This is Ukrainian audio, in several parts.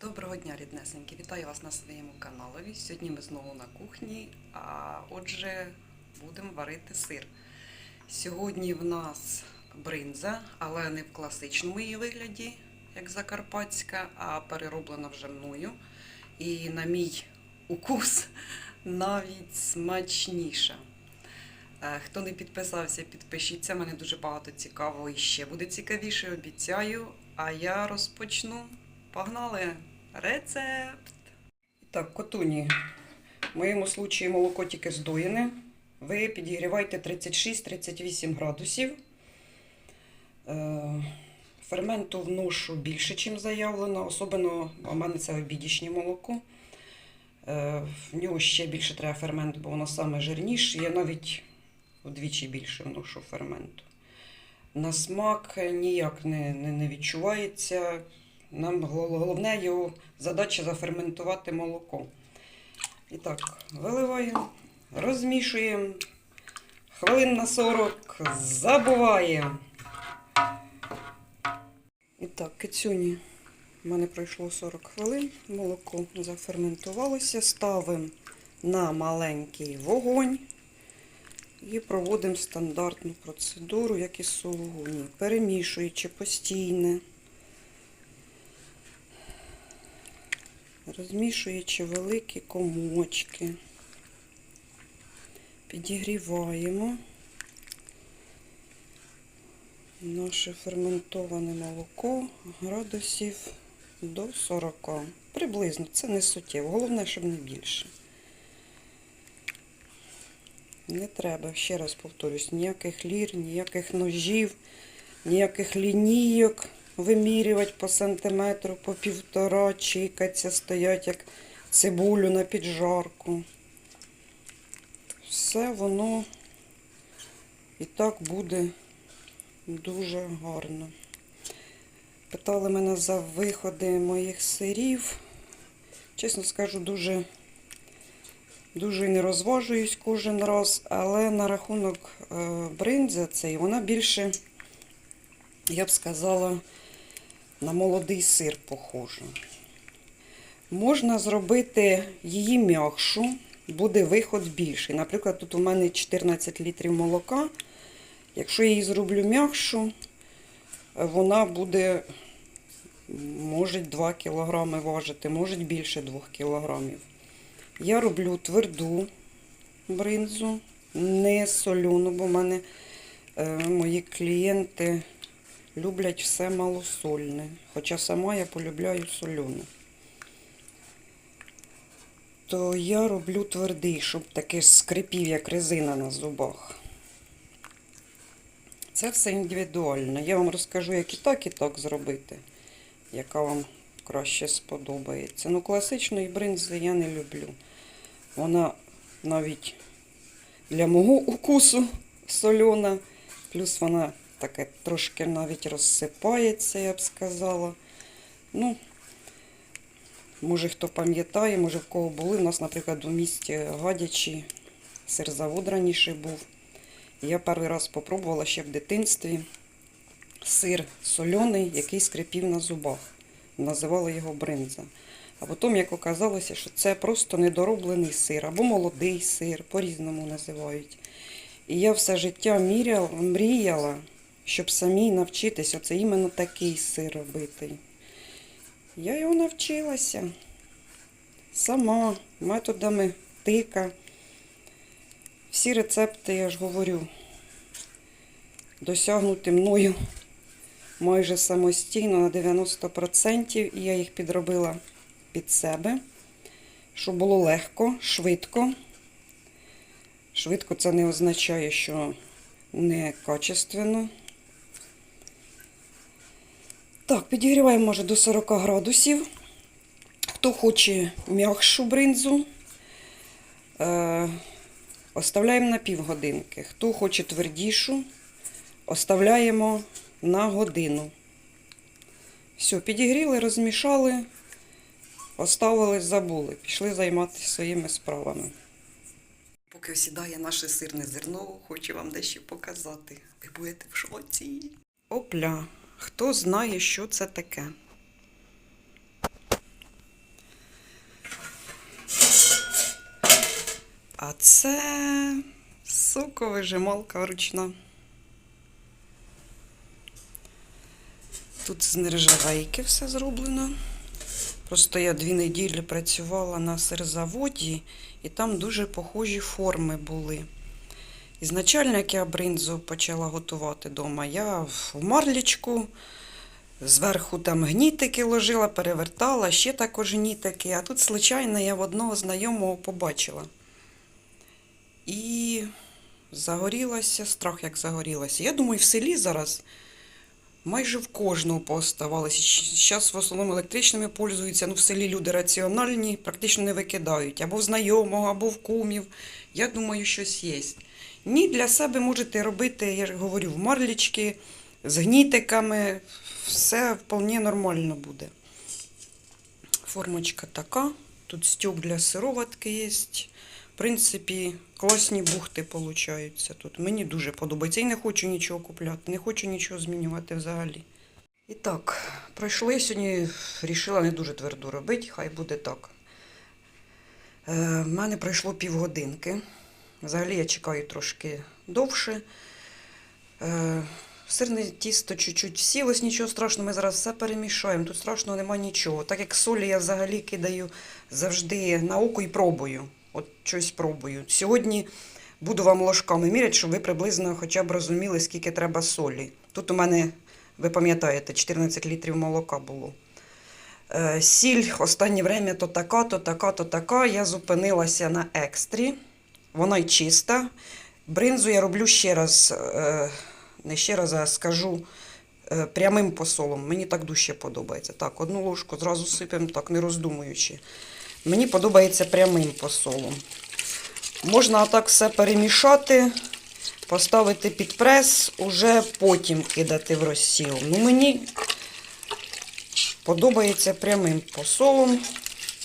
Доброго дня, ріднесенькі! Вітаю вас на своєму каналові. Сьогодні ми знову на кухні, а отже, будемо варити сир. Sьогодні в нас бринза, але не в класичному її вигляді, як закарпатська, а перероблена вже мною. І на мій укус навіть смачніша. Е, Хто не підписався, підпишіться. Мене дуже багато цікавого і ще буде цікавіше, обіцяю. А я розпочну. Погнали! Рецепт! Так, котуні. В моєму случаї молоко тільки здоєне. Ви підігрівайте 36-38 градусів. Е, Ферменту вношу більше, ніж заявлено. Особливо у мене це обідішнє молоко. Е, В нього ще більше треба фермент, бо воно саме жирніше. Я навіть вдвічі більше вношу ферменту. На смак ніяк не, не, не відчувається. Нам головне його задача заферментувати молоко. І так, виливаємо, розмішуємо. Хвилин на 40 забуваємо. І так, кицюні. У мене пройшло 40 хвилин. Молоко заферментувалося. Ставимо на маленький вогонь і проводимо стандартну процедуру, як і сулугуні, перемішуючи постійно. Розмішуючи великі комочки, підігріваємо наше ферментоване молоко градусів до 40. Приблизно, це не суттєво. Головне, щоб не більше. Не треба, ще раз повторюсь, ніяких лір, ніяких ножів, ніяких лінійок вимірювати по сантиметру, по півтора, чикаться, стоять як цибулю на піджарку. Все воно і так буде дуже гарно. Питали мене за виходи моїх сирів. Чесно скажу, дуже, дуже не розважуюсь кожен раз, але на рахунок е, бринза цей, вона більше, я б сказала, на молодий сир похожа. Можна зробити її м'якшу, буде виход більший. Наприклад, тут у мене 14 літрів молока. Якщо я її зроблю м'якшу, вона буде, може 2 кг важити, може більше 2 кг. Я роблю тверду бринзу, не соляну, бо в мене е, мої клієнти люблять все малосольне. Хоча сама я полюбляю соляну. То я роблю твердий, щоб таки скрипів, як резина на зубах. Це все індивідуально. Я вам розкажу, як і так, і так зробити, яка вам краще сподобається. Ну, класичної бринзи я не люблю. Вона навіть для мого укусу сольона, плюс вона таке трошки навіть розсипається, я б сказала. Ну, може хто пам'ятає, може в кого були. У нас, наприклад, у місті Гадячі сирзавод раніше був. Я перший раз спробувала ще в дитинстві сир соляний, який скрипів на зубах. Називали його бринза. А потім, як оказалося, що це просто недороблений сир або молодий сир, по-різному називають. І я все життя міряла, мріяла, щоб самій навчитись оце іменно такий сир робити. Я його навчилася сама, методами тика. Всі рецепти, я ж говорю, досягнуті мною майже самостійно на 90%, і я їх підробила під себе, щоб було легко, швидко. Швидко це не означає, що не качественно. Так, підігріваємо може до 40 градусів. Хто хоче м'якшу бринзу, е, оставляємо на півгодинки. Хто хоче твердішу, оставляємо на годину. Все, підігріли, розмішали, оставили, забули. Пішли займатися своїми справами. Поки осідає наше сирне зерно, хочу вам дещо показати. Ви будете в шоці. Опля. Хто знає, що це таке? А це соковижималка ручна. Тут з нержавейки все зроблено. Просто я дві неділі працювала на сирзаводі, і там дуже похожі форми були. Ізначально, як я бринзу почала готувати вдома, я в марлічку, зверху там гнітики ложила, перевертала, ще також гнітики. А тут, случайно, я в одного знайомого побачила. І загорілася, страх як загорілася. Я думаю, в селі зараз майже в кожного пооставалося. Зараз в основному електричними пользуються. Ну, в селі люди раціональні, практично не викидають. Або в знайомого, або в кумів. Я думаю, щось є. Ні, для себе можете робити, я ж говорю, в марлічки, з гнітиками. Все вполне нормально буде. Формочка така. Тут стюк для сироватки є. В принципі, класні бухти получаються тут. Мені дуже подобається. І не хочу нічого купляти, не хочу нічого змінювати взагалі. І так, пройшли сьогодні, рішила не дуже твердо робити, хай буде так. Е, мене пройшло півгодинки. Взагалі я чекаю трошки довше. Е, сирне тісто чуть-чуть сілось, нічого страшного, ми зараз все перемішаємо. Тут страшного нема нічого. Так як солі я взагалі кидаю завжди на око і пробую. От щось пробую. Сьогодні буду вам ложками міряти, щоб ви приблизно хоча б розуміли, скільки треба солі. Тут у мене, ви пам'ятаєте, 14 літрів молока було. Е, Сіль останнє время то така, то така, то така. Я зупинилася на екстрі. Вона й чиста. Бринзу я роблю ще раз, е, не ще раз, а скажу е, прямим посолом. Мені так дужче подобається. Так, одну ложку зразу сипемо, так не роздумуючи. Мені подобається прямим посолом. Можна отак все перемішати, поставити під прес, уже потім кидати в розсіл. Ну, мені подобається прямим посолом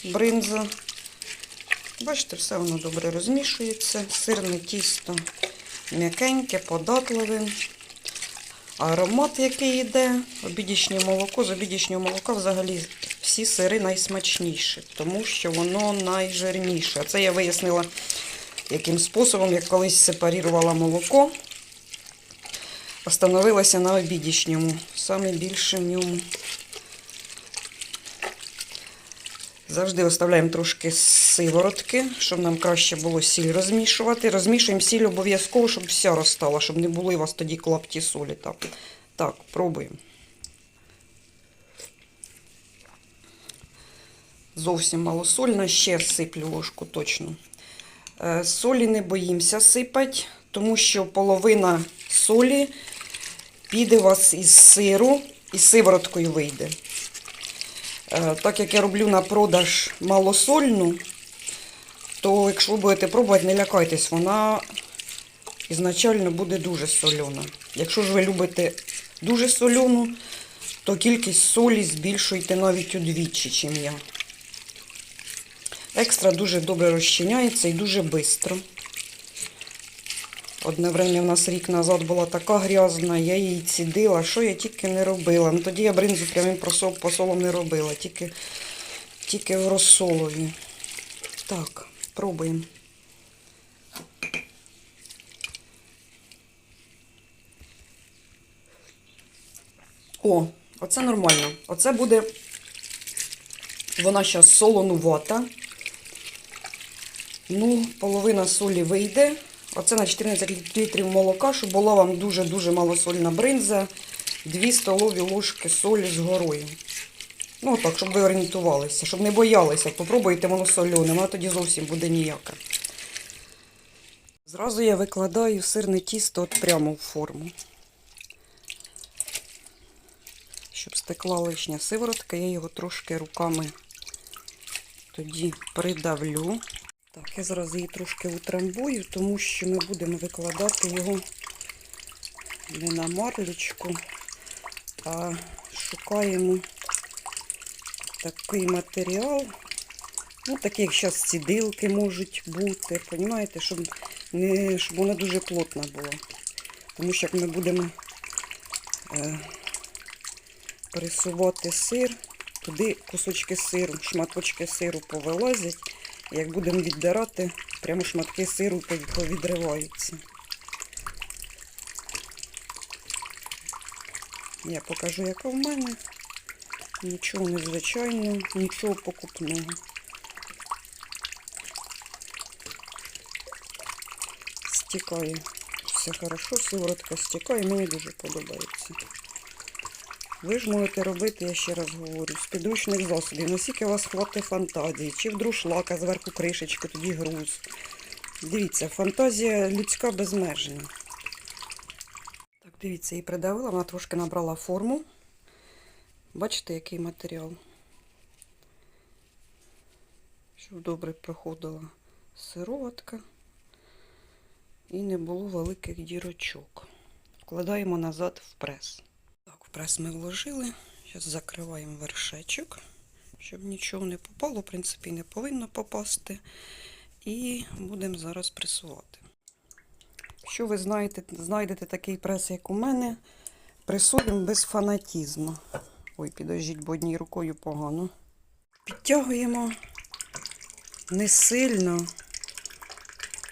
бринза. Бачите, все воно добре розмішується. Сирне тісто м'якеньке, податливе. Аромат, який йде, обідішнє молоко. З обідішнього молока взагалі всі сири найсмачніші, тому що воно найжирніше. А це я вияснила, яким способом, як колись сепарірувала молоко, остановилася на обідішньому. Саме більше в ньому. Завжди оставляємо трошки сиворотки, щоб нам краще було сіль розмішувати. Розмішуємо сіль обов'язково, щоб вся розстала, щоб не були у вас тоді клапті солі. Так, так пробуємо. Зовсім малосольна, ще сиплю ложку точно. Е, Солі не боїмося сипати, тому що половина солі піде у вас із сиру і сивороткою вийде. Е, Так як я роблю на продаж малосольну, то якщо ви будете пробувати, не лякайтесь, вона ізначально буде дуже сольона. Якщо ж ви любите дуже солену, то кількість солі збільшуйте навіть удвічі, ніж я. Екстра дуже добре розчиняється і дуже швидко. Одне время в нас рік назад була така грязна, я її цідила, що я тільки не робила. Ну тоді я бринзу прямим посолом не робила, тільки, тільки в розсолові. Так, пробуємо. О, оце нормально. Оце буде. Вона зараз солонувата. Ну, половина солі вийде. Оце на 14 літрів молока, щоб була вам дуже-дуже малосольна бринза. 2 столові ложки солі з горою. Ну, так, щоб ви орієнтувалися, щоб не боялися. Попробуйте воно солене, воно тоді зовсім буде ніяке. Зразу я викладаю сирне тісто от прямо в форму. Щоб стекла лишня сиворотка, я його трошки руками тоді придавлю. Так, я зараз її трошки утрамбую, тому що ми будемо викладати його не на марлечку, а шукаємо такий матеріал. Ну, такі, як зараз цідилки можуть бути, розумієте, щоб, не, щоб вона дуже плотна була. Тому що як ми будемо е, пресувати сир, туди кусочки сиру, шматочки сиру повилазять, Як будемо віддирати, прямо шматки сиру пов- повідриваються. Я покажу, яка в мене. Нічого незвичайного, нічого покупного. Стікає. Все хорошо, сиворотка стікає, мені дуже подобається. Ви ж можете робити, я ще раз говорю, з підручних засобів. Наскільки у вас хватить фантазії, чи в друшлака зверху кришечки, тоді груз. Дивіться, фантазія людська безмежна. Так, дивіться, її придавила, вона трошки набрала форму. Бачите, який матеріал? Щоб добре проходила сироватка і не було великих дірочок. Вкладаємо назад в прес. Прес ми вложили. Зараз закриваємо вершечок, щоб нічого не попало, в принципі, не повинно попасти. І будемо зараз пресувати. Якщо ви знаєте, знайдете такий прес, як у мене, пресуємо без фанатізму. Ой, підождіть, бо однією рукою погано. Підтягуємо не сильно,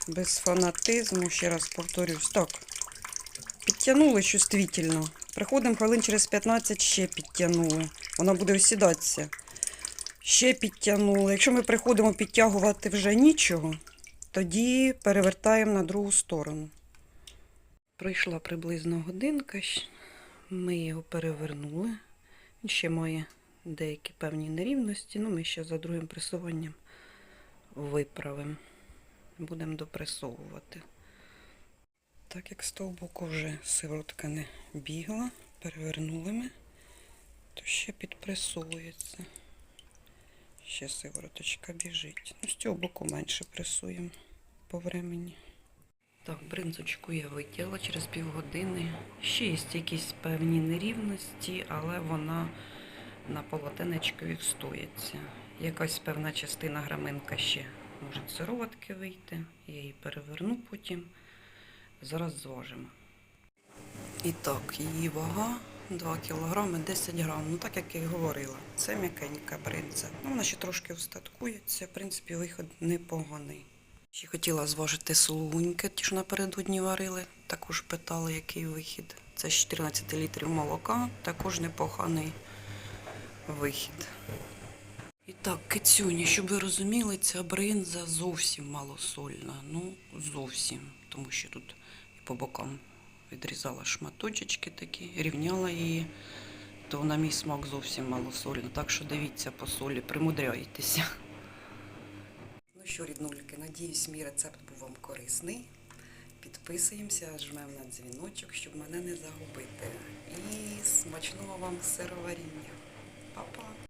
без фанатизму, ще раз повторюсь. Так, підтягнули чувствительно. Приходимо хвилин через 15 ще підтягнули. Вона буде осідатися. Ще підтягнули. Якщо ми приходимо підтягувати вже нічого, тоді перевертаємо на другу сторону. Пройшла приблизно годинка. Ми його перевернули. Він ще має деякі певні нерівності, ну ми ще за другим пресуванням виправимо. Будемо допресовувати. Так як з того боку вже сиворотка не бігла, перевернули ми, то ще підпресовується. Ще сивороточка біжить. Ну, з цього боку менше пресуємо по времені. Так, бринзочку я витягла через півгодини. Ще є якісь певні нерівності, але вона на полотенечкові встоїться. Якась певна частина граминка ще може сироватки вийти. Я її переверну потім. Зараз зважимо. І так, її вага 2 кг 10 грам. Ну так як я і говорила, це м'якенька бринза. Ну, вона ще трошки встаткується. В принципі, виход непоганий. Ще хотіла зважити сулуньки, ті, що напередодні варили. Також питали, який вихід. Це з 14 літрів молока, також непоганий вихід. Так, кицюні, щоб ви розуміли, ця бринза зовсім малосольна. Ну, зовсім. Тому що тут по бокам відрізала шматочечки такі, рівняла її, то на мій смак зовсім малосольна. Так що дивіться по солі, примудряйтеся. Ну що, ріднульки, надіюсь, мій рецепт був вам корисний. Підписуємося, жмемо на дзвіночок, щоб мене не загубити. І смачного вам сироваріння. Па-па!